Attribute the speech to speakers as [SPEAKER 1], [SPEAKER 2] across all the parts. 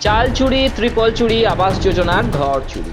[SPEAKER 1] চাল চুরি ত্রিপল চুরি আবাস যোজনার ঘর চুরি।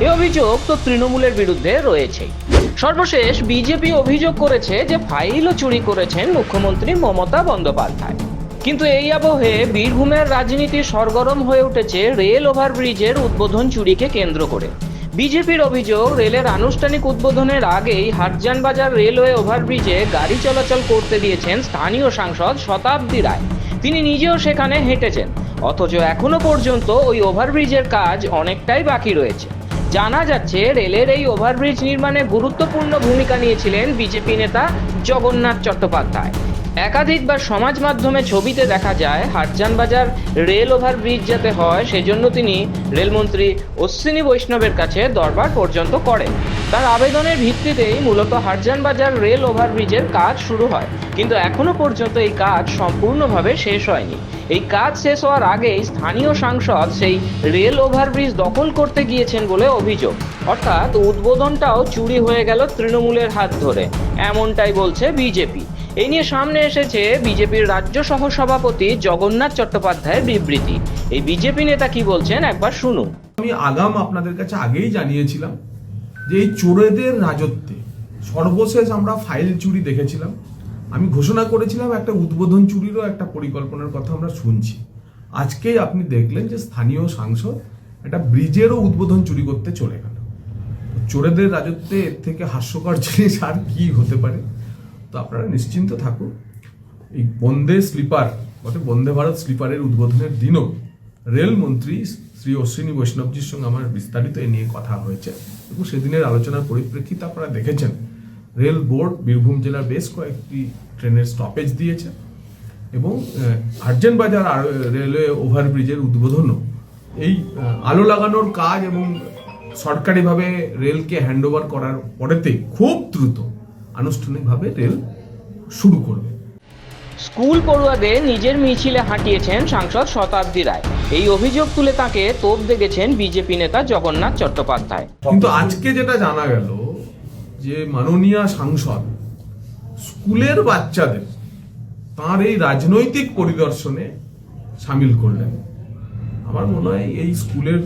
[SPEAKER 1] এই অভিযোগ তো তৃণমূলের বিরুদ্ধে রয়েছেই। সর্বশেষ বিজেপি অভিযোগ করেছে যে ফাইলও চুরি করেছেন মুখ্যমন্ত্রী মমতা বন্দ্যোপাধ্যায়। কিন্তু এই আবহে বীরভূমের রাজনীতি সরগরম হয়ে উঠেছে রেল ওভারব্রিজের উদ্বোধন চুরিকে কেন্দ্র করে। বিজেপির অভিযোগ, রেলের আনুষ্ঠানিক উদ্বোধনের আগেই হাটজান বাজার রেলওয়ে ওভারব্রিজে গাড়ি চলাচল করতে দিয়েছেন স্থানীয় সাংসদ শতাব্দী রায়। তিনি নিজেও সেখানে হেঁটেছেন। অথচ এখনও পর্যন্ত ওই ওভারব্রিজের কাজ অনেকটাই বাকি রয়েছে। জানা যাচ্ছে, রেলের এই ওভারব্রিজ নির্মাণে গুরুত্বপূর্ণ ভূমিকা নিয়েছিলেন বিজেপি নেতা জগন্নাথ চট্টোপাধ্যায়। একাধিকবার সমাজ মাধ্যমে ছবিতে দেখা যায়, হাটজান বাজার রেল ওভারব্রিজ যাতে হয়, সেজন্য তিনি রেলমন্ত্রী অশ্বিনী বৈষ্ণবের কাছে দরবার পর্যন্ত করেন। তার আবেদনের ভিত্তিতেই মূলত হাটজান বাজার রেল ওভারব্রিজের কাজ শুরু হয়। কিন্তু এখনও পর্যন্ত এই কাজ সম্পূর্ণভাবে শেষ হয়নি। এই কাজ শেষ হওয়ার আগেই স্থানীয় সাংসদ সেই রেল ওভারব্রিজ দখল করতে গিয়েছেন বলে অভিযোগ। অর্থাৎ উদ্বোধনটাও চুরি হয়ে গেল তৃণমূলের হাত ধরে। এমনটাই বলছে বিজেপি। এই নিয়ে সামনে এসেছে বিজেপির রাজ্য সহ সভাপতি জগন্নাথ চট্টোপাধ্যায়ের বিবৃতি। এই বিজেপি নেতা কি বলছেন? একবার শুনুন।
[SPEAKER 2] আমি আগাম আপনাদের কাছে আগেই জানিয়েছিলাম যে এই চোরেদের রাজত্বে সর্বশেষ আমরা ফাইল চুরি দেখেছিলাম। আমি ঘোষণা করেছিলাম একটা উদ্বোধন চুরিরও একটা পরিকল্পনার কথা আমরা শুনছি। আজকেই আপনি দেখলেন যে স্থানীয় সাংসদ একটা ব্রিজেরও উদ্বোধন চুরি করতে চলে গেল। চোরেদের রাজত্বে এর থেকে হাস্যকর জিনিস আর কি হতে পারে? তো আপনারা নিশ্চিন্ত থাকুন, এই বন্দে স্লিপার অর্থাৎ বন্দে ভারত স্লিপারের উদ্বোধনের দিনও রেলমন্ত্রী শ্রী অশ্বিনী বৈষ্ণবজির সঙ্গে আমার বিস্তারিত এ নিয়ে কথা হয়েছে এবং সেদিনের আলোচনার পরিপ্রেক্ষিতে আপনারা দেখেছেন, রেল বোর্ড বীরভূম জেলার বেশ কয়েকটি ট্রেনের স্টপেজ দিয়েছে এবং আর্জেন্ট বাজার রেলওয়ে ওভারব্রিজের উদ্বোধনও। এই আলো লাগানোর কাজ এবং সরকারিভাবে রেলকে হ্যান্ডওভার করার পরেতেই খুব দ্রুত আনুষ্ঠানিকভাবে রেল শুরু করবে।
[SPEAKER 1] স্কুল পড়ুয়াদের নিজের মিছিলে হাঁটিয়েছেন সাংসদ শতাব্দী রায়। এই অভিযোগ তুলে তাকে তোপ দেখেছেন বিজেপি নেতা জগন্নাথ চট্টোপাধ্যায়।
[SPEAKER 2] কিন্তু আজকে যেটা জানা গেল যে মাননীয় সাংসদ স্কুলের বাচ্চাদের তার এই রাজনৈতিক পরিদর্শনে সামিল করলেন। আমার মনে হয় এই স্কুলের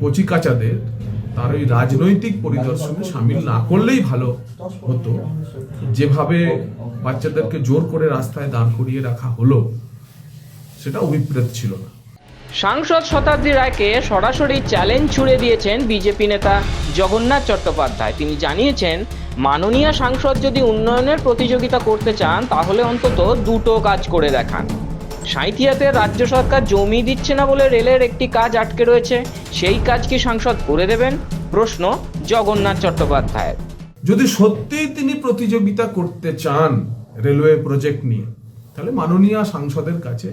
[SPEAKER 2] কচিকাচাদের তার ওই রাজনৈতিক পরিদর্শনে সামিল না করলেই ভালো হতো। যেভাবে বাচ্চাদেরকে জোর করে রাস্তায় দাঁড় করিয়ে রাখা হলো, সেটা অভিপ্রেত ছিল না।
[SPEAKER 1] সাংসদ শতাব্দী রায়কে সরাসরি চ্যালেঞ্জ ছুড়ে দিয়েছেন বিজেপি নেতা জগন্নাথ চট্টোপাধ্যায়। তিনি জানিয়েছেন, মাননীয় সাংসদ যদি উন্নয়নের প্রতিযোগিতা করতে চান, তাহলে অন্তত দুটো কাজ করে দেখান। সাঁইথিয়াতে রাজ্য সরকার জমি দিচ্ছে না বলে রেলের একটি কাজ আটকে রয়েছে। সেই কাজ কি সাংসদ করে দেবেন? প্রশ্ন জগন্নাথ চট্টোপাধ্যায়ের।
[SPEAKER 2] যদি সত্যিই তিনি প্রতিযোগিতা করতে চান রেলওয়ে প্রজেক্ট নিয়ে, তাহলে মাননীয় সাংসদের কাছে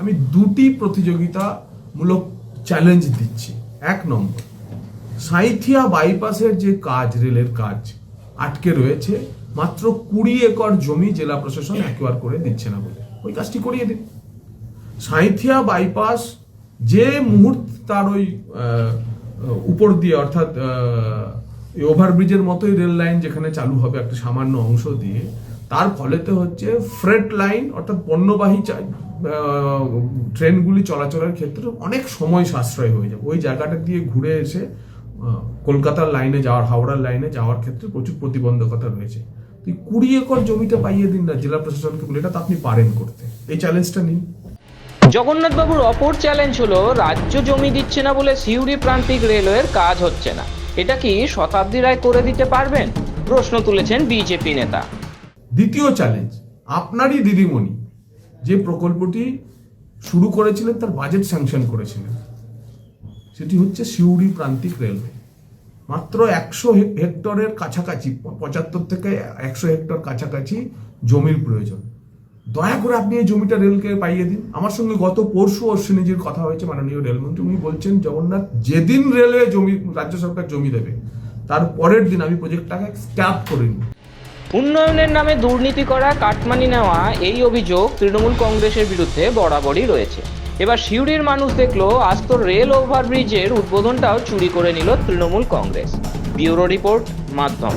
[SPEAKER 2] আমি দুটি প্রতিযোগিতামূলক চ্যালেঞ্জ দিচ্ছি। এক নম্বর, সাঁইথিয়া বাইপাসের যে কাজ, রেলের কাজ, আটকে রয়েছে। মাত্র কুড়ি একর জমি জেলা প্রশাসন অ্যাকোয়ার করে দিচ্ছে না বলে। ওই কাজটি করিয়ে দিন। সাঁইথিয়া বাইপাস যে মুহূর্ত তার ওই উপর দিয়ে অর্থাৎ ওভারব্রিজের মতোই রেল লাইন যেখানে চালু হবে একটা সামান্য অংশ দিয়ে, তার ফলেতে হচ্ছে ফ্রেট লাইন অর্থাৎ পণ্যবাহী ট্রেনগুলি চলাচলের ক্ষেত্রে অনেক সময় সাশ্রয় হয়ে যাবে। ওই জায়গাটা দিয়ে ঘুরে এসে কলকাতার লাইনে যাওয়ার, হাওড়ার লাইনে যাওয়ার ক্ষেত্রে প্রচুর প্রতিবন্ধকতা রয়েছে। তুই কুড়ি একর জমিতে পাইয়ে দিন না, জেলা প্রশাসনকে বলে, এটা তো আপনি পারেন করতে। এই চ্যালেঞ্জটা নিন।
[SPEAKER 1] জগন্নাথবাবুর অপর চ্যালেঞ্জ হলো, রাজ্য জমি দিচ্ছে না বলে সিউড়ি প্রান্তিক রেলওয়ের কাজ হচ্ছে না। এটা কি শতাব্দী রায় করে দিতে পারবেন? প্রশ্ন তুলেছেন বিজেপি নেতা।
[SPEAKER 2] দ্বিতীয় চ্যালেঞ্জ আপনারই দিদিমণি যে প্রকল্পটি শুরু করেছিলেন, তার বাজেট স্যাংশন করেছিলেন। সেটি হচ্ছে সিউড়ি প্রান্তিক রেলওয়ে। মাত্র একশো হেক্টরের কাছাকাছি, পঁচাত্তর থেকে একশো হেক্টর কাছাকাছি জমির প্রয়োজন। দয়া করে আপনি এই জমিটা রেলকে পাইয়ে দিন। আমার সঙ্গে গত পরশু অশ্বিনীজির কথা হয়েছে মাননীয় রেলমন্ত্রী। উনি বলছেন, জগন্নাথ, যেদিন রেলওয়ে জমি, রাজ্য সরকার জমি দেবে, তার পরের দিন আমি প্রজেক্টটাকে স্ক্যাপ করে নিই
[SPEAKER 1] উন্নয়নের নামে দুর্নীতি করা, কাটমানি নেওয়া, এই অভিযোগ তৃণমূল কংগ্রেসের বিরুদ্ধে বরাবরই রয়েছে। এবার সিউড়ির মানুষ দেখল আস্ত রেল ওভারব্রিজের উদ্বোধনটাও চুরি করে নিল তৃণমূল কংগ্রেস। ব্যুরো রিপোর্ট, মাধ্যম।